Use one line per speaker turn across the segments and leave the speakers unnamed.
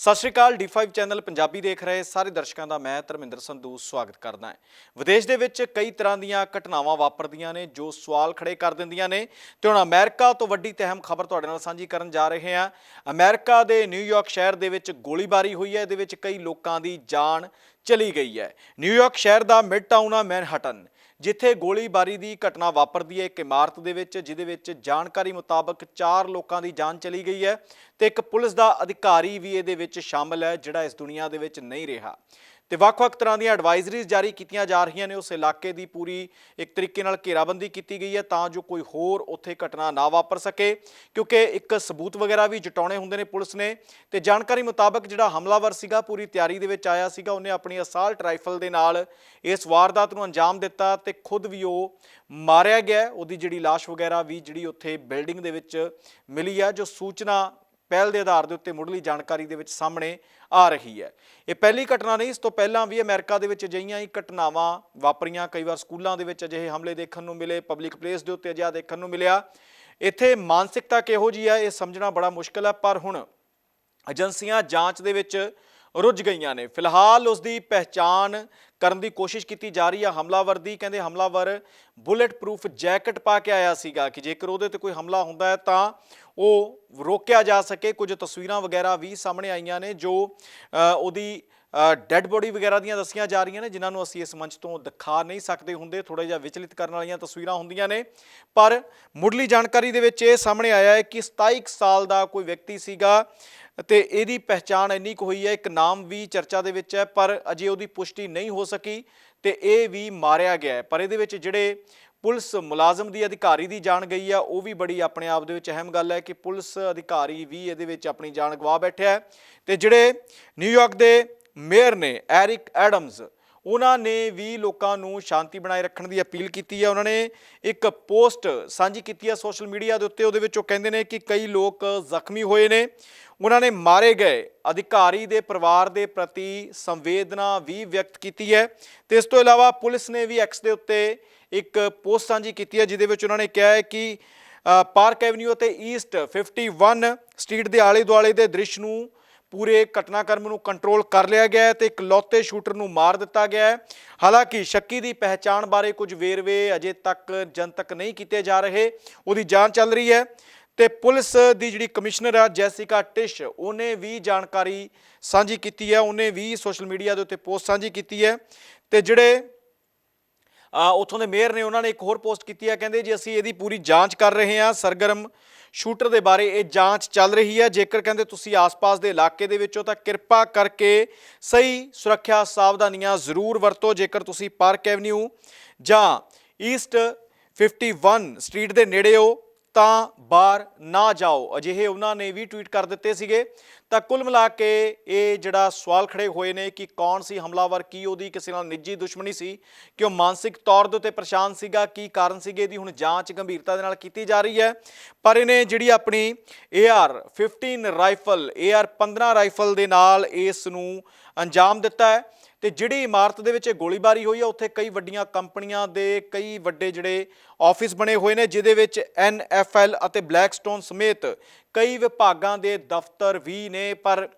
ਸਤਿ ਸ਼੍ਰੀ ਅਕਾਲ D5 channel Punjabi ਦੇਖ ਰਹੇ ਸਾਰੇ ਦਰਸ਼ਕਾਂ ਦਾ ਮੈਂ ਧਰਮਿੰਦਰ ਸੰਧੂ ਸਵਾਗਤ ਕਰਦਾ ਹਾਂ। ਵਿਦੇਸ਼ ਦੇ ਵਿੱਚ ਕਈ ਤਰ੍ਹਾਂ ਦੀਆਂ ਘਟਨਾਵਾਂ ਵਾਪਰਦੀਆਂ ਨੇ ਜੋ ਸਵਾਲ ਖੜੇ ਕਰ ਦਿੰਦੀਆਂ ਨੇ ਤੇ ਹੁਣ ਅਮਰੀਕਾ ਤੋਂ ਵੱਡੀ ਤੇ ਅਹਿਮ ਖਬਰ ਤੁਹਾਡੇ ਨਾਲ ਸਾਂਝੀ ਕਰਨ ਜਾ ਰਹੇ ਹਾਂ। ਅਮਰੀਕਾ ਦੇ ਨਿਊਯਾਰਕ ਸ਼ਹਿਰ ਦੇ ਵਿੱਚ ਗੋਲੀਬਾਰੀ ਹੋਈ ਹੈ, ਇਹਦੇ ਵਿੱਚ ਕਈ ਲੋਕਾਂ ਦੀ ਜਾਨ ਚਲੀ ਗਈ ਹੈ। ਨਿਊਯਾਰਕ ਸ਼ਹਿਰ ਦਾ ਮਿਡ ਟਾਊਨ ਆ ਮੈਨਹਟਨ। ਜਿੱਥੇ ਗੋਲੀਬਾਰੀ ਦੀ ਘਟਨਾ ਵਾਪਰਦੀ ਹੈ, ਇੱਕ ਇਮਾਰਤ ਦੇ ਵਿੱਚ, ਜਿਹਦੇ ਵਿੱਚ ਜਾਣਕਾਰੀ ਮੁਤਾਬਕ 4 ਲੋਕਾਂ ਦੀ ਜਾਨ ਚਲੀ ਗਈ ਹੈ ਤੇ ਇੱਕ ਪੁਲਿਸ ਦਾ ਅਧਿਕਾਰੀ ਵੀ ਇਹਦੇ ਵਿੱਚ ਸ਼ਾਮਲ ਹੈ, ਜਿਹੜਾ ਇਸ ਦੁਨੀਆ ਦੇ ਵਿੱਚ ਨਹੀਂ ਰਿਹਾ। ਤੇ ਵੱਖ-ਵੱਖ ਤਰ੍ਹਾਂ ਦੀਆਂ ਐਡਵਾਈਜ਼ਰੀਜ਼ ਜਾਰੀ ਕੀਤੀਆਂ ਜਾ ਰਹੀਆਂ ਨੇ। ਉਸ ਇਲਾਕੇ ਦੀ ਪੂਰੀ ਇੱਕ ਤਰੀਕੇ ਨਾਲ ਘੇਰਾਬੰਦੀ ਕੀਤੀ ਗਈ ਹੈ ਤਾਂ ਜੋ ਕੋਈ ਹੋਰ ਉੱਥੇ ਘਟਨਾ ਨਾ ਵਾਪਰ ਸਕੇ। ਕਿਉਂਕਿ ਇੱਕ ਸਬੂਤ ਵਗੈਰਾ ਵੀ ਜਟਾਉਣੇ ਹੁੰਦੇ ਨੇ ਪੁਲਿਸ ਨੇ ਤੇ ਜਾਣਕਾਰੀ ਮੁਤਾਬਕ ਜਿਹੜਾ ਹਮਲਾਵਰ ਸੀਗਾ, ਪੂਰੀ ਤਿਆਰੀ ਦੇ ਵਿੱਚ ਆਇਆ ਸੀਗਾ। ਉਹਨੇ ਆਪਣੀ ਅਸਾਲਟ ਰਾਈਫਲ ਦੇ ਨਾਲ ਇਸ ਵਾਰਦਾਤ ਨੂੰ ਅੰਜਾਮ ਦਿੱਤਾ ਤੇ ਖੁਦ ਵੀ ਉਹ ਮਾਰਿਆ ਗਿਆ। ਉਹਦੀ ਜਿਹੜੀ ਲਾਸ਼ ਵਗੈਰਾ ਵੀ ਜਿਹੜੀ ਉੱਥੇ ਬਿਲਡਿੰਗ ਦੇ ਵਿੱਚ ਮਿਲੀ ਹੈ ਜੋ ਸੂਚਨਾ ਪਹਿਲ ਦੇ ਆਧਾਰ ਦੇ ਉੱਤੇ ਮੁੱਢਲੀ ਜਾਣਕਾਰੀ ਦੇ ਵਿੱਚ ਸਾਹਮਣੇ ਆ ਰਹੀ ਹੈ। ਇਹ ਪਹਿਲੀ ਘਟਨਾ ਨਹੀਂ, ਇਸ ਤੋਂ ਪਹਿਲਾਂ ਵੀ ਅਮਰੀਕਾ ਦੇ ਵਿੱਚ ਅਜਿਹੀਆਂ ਹੀ ਘਟਨਾਵਾਂ ਵਾਪਰੀਆਂ। ਕਈ ਵਾਰ ਸਕੂਲਾਂ ਦੇ ਵਿੱਚ ਅਜਿਹੇ ਹਮਲੇ ਦੇਖਣ ਨੂੰ ਮਿਲੇ, ਪਬਲਿਕ ਪਲੇਸ ਦੇ ਉੱਤੇ ਅਜਿਹਾ ਦੇਖਣ ਨੂੰ ਮਿਲਿਆ। ਇੱਥੇ ਮਾਨਸਿਕਤਾ ਕਿਹੋ ਜੀ ਹੈ, ਇਹ ਸਮਝਣਾ ਬੜਾ ਮੁਸ਼ਕਲ ਹੈ, ਪਰ ਹੁਣ ਏਜੰਸੀਆਂ ਜਾਂਚ ਦੇ ਵਿੱਚ ਰੁੱਝ ਗਈਆਂ ਨੇ। ਫਿਲਹਾਲ ਉਸ ਦੀ ਪਹਿਚਾਣ ਕਰਨ ਦੀ ਕੋਸ਼ਿਸ਼ ਕੀਤੀ ਜਾ ਰਹੀ ਹੈ ਹਮਲਾਵਰ ਦੀ। ਕਹਿੰਦੇ ਹਮਲਾਵਰ ਬੁਲੇਟ ਪ੍ਰੂਫ ਜੈਕਟ ਪਾ ਕੇ ਆਇਆ ਸੀਗਾ ਕਿ ਜੇਕਰ ਉਹਦੇ ਤੇ ਕੋਈ ਹਮਲਾ ਹੁੰਦਾ ਹੈ ਤਾਂ ਉਹ ਰੋਕਿਆ ਜਾ ਸਕੇ। ਕੁਝ ਤਸਵੀਰਾਂ ਵਗੈਰਾ ਵੀ ਸਾਹਮਣੇ ਆਈਆਂ ਨੇ ਜੋ ਉਹਦੀ ਡੈੱਡ ਬੋਡੀ ਵਗੈਰਾ ਦੀਆਂ ਦੱਸੀਆਂ ਜਾ ਰਹੀਆਂ ਨੇ, ਜਿਨ੍ਹਾਂ ਨੂੰ ਅਸੀਂ ਇਸ ਮੰਚ ਤੋਂ ਦਿਖਾ ਨਹੀਂ ਸਕਦੇ ਹੁੰਦੇ। ਥੋੜਾ ਜਿਹਾ ਵਿਚਲਿਤ ਕਰਨ ਵਾਲੀਆਂ ਤਸਵੀਰਾਂ ਹੁੰਦੀਆਂ ਨੇ। ਪਰ ਮੁੱਢਲੀ ਜਾਣਕਾਰੀ ਦੇ ਵਿੱਚ ਇਹ ਸਾਹਮਣੇ ਆਇਆ ਹੈ ਕਿ 27 ਕੁ ਸਾਲ ਦਾ ਕੋਈ ਵਿਅਕਤੀ ਸੀਗਾ ਤੇ ਇਹਦੀ ਪਹਿਚਾਣ ਇੰਨੀ ਕੁ ਹੋਈ ਹੈ, ਇੱਕ ਨਾਮ ਵੀ ਚਰਚਾ ਦੇ ਵਿੱਚ ਹੈ, ਪਰ ਅਜੇ ਉਹਦੀ ਪੁਸ਼ਟੀ ਨਹੀਂ ਹੋ ਸਕੀ ਤੇ ਇਹ ਵੀ ਮਾਰਿਆ ਗਿਆ ਹੈ। ਪਰ ਇਹਦੇ ਵਿੱਚ ਜਿਹੜੇ ਪੁਲਿਸ ਮੁਲਾਜ਼ਮ ਦੀ ਅਧਿਕਾਰੀ ਦੀ ਜਾਨ ਗਈ ਆ, ਉਹ ਵੀ ਬੜੀ ਆਪਣੇ ਆਪ ਦੇ ਵਿੱਚ ਅਹਿਮ ਗੱਲ ਹੈ ਕਿ ਪੁਲਿਸ ਅਧਿਕਾਰੀ ਵੀ ਇਹਦੇ ਵਿੱਚ ਆਪਣੀ ਜਾਨ ਗਵਾ ਬੈਠਿਆ ਹੈ। ਤੇ ਜਿਹੜੇ ਨਿਊਯਾਰਕ ਦੇ ਮੇਅਰ ਨੇ, ਐਰਿਕ ਐਡਮਸ ਉਹਨਾਂ ਨੇ ਵੀ ਲੋਕਾਂ ਨੂੰ ਸ਼ਾਂਤੀ ਬਣਾਏ ਰੱਖਣ ਦੀ ਅਪੀਲ ਕੀਤੀ ਹੈ। ਉਹਨਾਂ ਨੇ ਇੱਕ ਪੋਸਟ ਸਾਂਝੀ ਕੀਤੀ ਹੈ ਸੋਸ਼ਲ ਮੀਡੀਆ ਦੇ ਉੱਤੇ। ਉਹਦੇ ਵਿੱਚ ਉਹ ਕਹਿੰਦੇ ਨੇ ਕਿ ਕਈ ਲੋਕ ਜ਼ਖਮੀ ਹੋਏ ਨੇ। ਉਹਨਾਂ ਨੇ ਮਾਰੇ ਗਏ। ਅਧਿਕਾਰੀ ਦੇ ਪਰਿਵਾਰ ਦੇ ਪ੍ਰਤੀ ਸੰਵੇਦਨਾ ਵੀ ਵਿਅਕਤ ਕੀਤੀ ਹੈ। ਤੇ ਇਸ ਤੋਂ ਇਲਾਵਾ ਪੁਲਿਸ ਨੇ ਵੀ ਐਕਸ ਦੇ ਉੱਤੇ ਇੱਕ ਪੋਸਟ ਸਾਂਝੀ ਕੀਤੀ ਹੈ, ਜਿਹਦੇ ਵਿੱਚ ਉਹਨਾਂ ਨੇ ਕਿਹਾ ਹੈ ਕਿ ਪਾਰਕ ਐਵਨਿਊ ਅਤੇ ਈਸਟ 51 ਸਟਰੀਟ ਦੇ ਆਲੇ ਦੁਆਲੇ ਦੇ ਦ੍ਰਿਸ਼ ਨੂੰ ਪੂਰੇ ਘਟਨਾਕ੍ਰਮ ਨੂੰ ਕੰਟਰੋਲ ਕਰ ਲਿਆ ਗਿਆ ਹੈ ਤੇ ਇੱਕ ਲੌਤੇ ਸ਼ੂਟਰ ਨੂੰ ਮਾਰ ਦਿੱਤਾ ਗਿਆ ਹੈ। ਹਾਲਾਂਕਿ ਸ਼ੱਕੀ ਦੀ ਪਹਿਚਾਣ ਬਾਰੇ ਕੁਝ ਵੇਰਵੇ ਅਜੇ ਤੱਕ ਜਨਤਕ ਨਹੀਂ ਕੀਤੇ ਜਾ ਰਹੇ। ਉਹਦੀ ਜਾਂਚ ਚੱਲ ਰਹੀ ਹੈ ਤੇ ਪੁਲਿਸ ਦੀ ਜਿਹੜੀ ਕਮਿਸ਼ਨਰ ਆ, ਜੈਸਿਕਾ ਟਿਸ਼, ਉਹਨੇ ਵੀ ਜਾਣਕਾਰੀ ਸਾਂਝੀ ਕੀਤੀ ਹੈ। ਉਹਨੇ ਵੀ ਸੋਸ਼ਲ ਮੀਡੀਆ ਦੇ ਉੱਤੇ ਪੋਸਟ ਸਾਂਝੀ ਕੀਤੀ ਹੈ ਤੇ ਜਿਹੜੇ ਆ ਉੱਥੋਂ ਦੇ ਮੇਅਰ ਨੇ, ਉਹਨਾਂ ਨੇ ਇੱਕ ਹੋਰ ਪੋਸਟ ਕੀਤੀ ਹੈ। ਕਹਿੰਦੇ ਜੀ, ਅਸੀਂ ਇਹਦੀ ਪੂਰੀ ਜਾਂਚ ਕਰ ਰਹੇ ਹਾਂ। ਸਰਗਰਮ ਸ਼ੂਟਰ ਦੇ ਬਾਰੇ ਇਹ ਜਾਂਚ ਚੱਲ ਰਹੀ ਹੈ। ਜੇਕਰ ਕਹਿੰਦੇ ਤੁਸੀਂ ਆਸ-ਪਾਸ ਦੇ ਇਲਾਕੇ ਦੇ ਵਿੱਚੋਂ ਤਾਂ ਕਿਰਪਾ ਕਰਕੇ ਸਹੀ ਸੁਰੱਖਿਆ ਸਾਵਧਾਨੀਆਂ ਜ਼ਰੂਰ ਵਰਤੋ। ਜੇਕਰ ਤੁਸੀਂ ਪਾਰਕ ਐਵਨਿਊ ਜਾਂ ਈਸਟ 51 ਸਟਰੀਟ ਦੇ ਨੇੜੇ ਹੋ ਤਾਂ ਬਾਹਰ ਨਾ ਜਾਓ। ਅਜਿਹੇ ਉਹਨਾਂ ਨੇ ਵੀ ਟਵੀਟ ਕਰ ਦਿੱਤੇ ਸੀਗੇ। ਤਾਂ ਕੁੱਲ ਮਿਲਾ ਕੇ ਇਹ ਜਿਹੜਾ ਸਵਾਲ ਖੜੇ ਹੋਏ ਨੇ ਕਿ ਕੌਣ ਸੀ ਹਮਲਾਵਰ, ਕੀ ਉਹਦੀ ਕਿਸੇ ਨਾਲ ਨਿੱਜੀ ਦੁਸ਼ਮਣੀ ਸੀ, ਕਿ ਉਹ ਮਾਨਸਿਕ ਤੌਰ ਦੇ ਉੱਤੇ ਪਰੇਸ਼ਾਨ ਸੀਗਾ, ਕੀ ਕਾਰਨ ਸੀਗੇ, ਇਹਦੀ ਹੁਣ ਜਾਂਚ ਗੰਭੀਰਤਾ ਦੇ ਨਾਲ ਕੀਤੀ ਜਾ ਰਹੀ ਹੈ। ਪਰ ਇਹਨੇ ਜਿਹੜੀ ਆਪਣੀ AR 15 ਰਾਈਫਲ AR 15 ਰਾਈਫਲ ਦੇ ਨਾਲ ਇਸ ਨੂੰ ਅੰਜਾਮ ਦਿੱਤਾ ਹੈ ਤੇ ਜਿਹੜੀ ਇਮਾਰਤ ਦੇ ਵਿੱਚ ਇਹ ਗੋਲੀਬਾਰੀ ਹੋਈ ਹੈ, ਉੱਥੇ ਕਈ ਵੱਡੀਆਂ ਕੰਪਨੀਆਂ ਦੇ ਕਈ ਵੱਡੇ ਜਿਹੜੇ ਆਫਿਸ ਬਣੇ ਹੋਏ ਨੇ, ਜਿਹਦੇ ਵਿੱਚ NFL ਅਤੇ ਬਲੈਕਸਟੋਨ ਸਮੇਤ ਕਈ ਵਿਭਾਗਾਂ ਦੇ ਦਫ਼ਤਰ ਵੀ ਨੇ, ਪਰ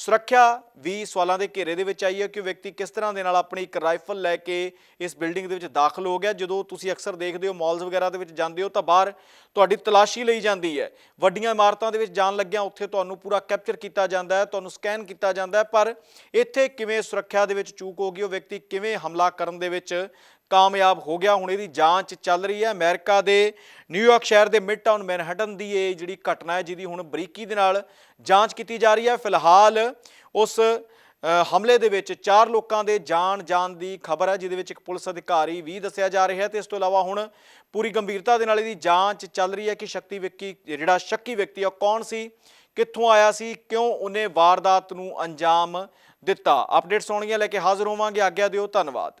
ਸੁਰੱਖਿਆ ਵੀ ਸਵਾਲਾਂ ਦੇ ਘੇਰੇ ਦੇ ਵਿੱਚ ਆਈ ਹੈ ਕਿ ਉਹ ਵਿਅਕਤੀ ਕਿਸ ਤਰ੍ਹਾਂ ਦੇ ਨਾਲ ਆਪਣੀ ਇੱਕ ਰਾਈਫਲ ਲੈ ਕੇ ਇਸ ਬਿਲਡਿੰਗ ਦੇ ਵਿੱਚ ਦਾਖਲ ਹੋ ਗਿਆ। ਜਦੋਂ ਤੁਸੀਂ ਅਕਸਰ ਦੇਖਦੇ ਹੋ ਮਾਲਸ ਵਗੈਰਾ ਦੇ ਵਿੱਚ ਜਾਂਦੇ ਹੋ ਤਾਂ ਬਾਹਰ ਤੁਹਾਡੀ ਤਲਾਸ਼ੀ ਲਈ ਜਾਂਦੀ ਹੈ। ਵੱਡੀਆਂ ਇਮਾਰਤਾਂ ਦੇ ਵਿੱਚ ਜਾਣ ਲੱਗਿਆਂ ਉੱਥੇ ਤੁਹਾਨੂੰ ਪੂਰਾ ਕੈਪਚਰ ਕੀਤਾ ਜਾਂਦਾ ਹੈ, ਤੁਹਾਨੂੰ ਸਕੈਨ ਕੀਤਾ ਜਾਂਦਾ ਹੈ, ਪਰ ਇੱਥੇ ਕਿਵੇਂ ਸੁਰੱਖਿਆ ਦੇ ਵਿੱਚ ਚੂਕ ਹੋ ਗਈ, ਉਹ ਵਿਅਕਤੀ ਕਿਵੇਂ ਹਮਲਾ ਕਰਨ ਦੇ ਵਿੱਚ ਕਾਮਯਾਬ ਹੋ ਗਿਆ। ਹੁਣ ਇਹਦੀ ਜਾਂਚ ਚੱਲ ਰਹੀ ਹੈ। ਅਮਰੀਕਾ ਦੇ ਨਿਊਯਾਰਕ ਸ਼ਹਿਰ ਦੇ ਮਿਡ ਟਾਊਨ ਮੈਨਹਟਨ ਦੀ ਇਹ ਜਿਹੜੀ ਘਟਨਾ ਹੈ, ਜਿਹਦੀ ਹੁਣ ਬਰੀਕੀ ਦੇ ਨਾਲ ਜਾਂਚ ਕੀਤੀ ਜਾ ਰਹੀ ਹੈ। ਫਿਲਹਾਲ ਉਸ ਹਮਲੇ ਦੇ ਵਿੱਚ ਚਾਰ ਲੋਕਾਂ ਦੇ ਜਾਨ ਜਾਣ ਦੀ ਖਬਰ ਹੈ, ਜਿਹਦੇ ਵਿੱਚ ਇੱਕ ਪੁਲਿਸ ਅਧਿਕਾਰੀ ਵੀ ਦੱਸਿਆ ਜਾ ਰਿਹਾ ਹੈ ਤੇ ਇਸ ਤੋਂ ਇਲਾਵਾ ਹੁਣ ਪੂਰੀ ਗੰਭੀਰਤਾ ਦੇ ਨਾਲ ਇਹਦੀ ਜਾਂਚ ਚੱਲ ਰਹੀ ਹੈ ਕਿ ਸ਼ਕਤੀ ਵਿਅਕਤੀ, ਜਿਹੜਾ ਸ਼ੱਕੀ ਵਿਅਕਤੀ ਆ, ਉਹ ਕੌਣ ਸੀ, ਕਿੱਥੋਂ ਆਇਆ ਸੀ, ਕਿਉਂ ਉਹਨੇ ਵਾਰਦਾਤ ਨੂੰ ਅੰਜਾਮ ਦਿੱਤਾ? ਅਪਡੇਟਸ ਆਉਣਗੀਆਂ, ਲੈ ਕੇ ਹਾਜ਼ਰ ਹੋਵਾਂਗੇ। ਆਗਿਆ ਦਿਓ, ਧੰਨਵਾਦ।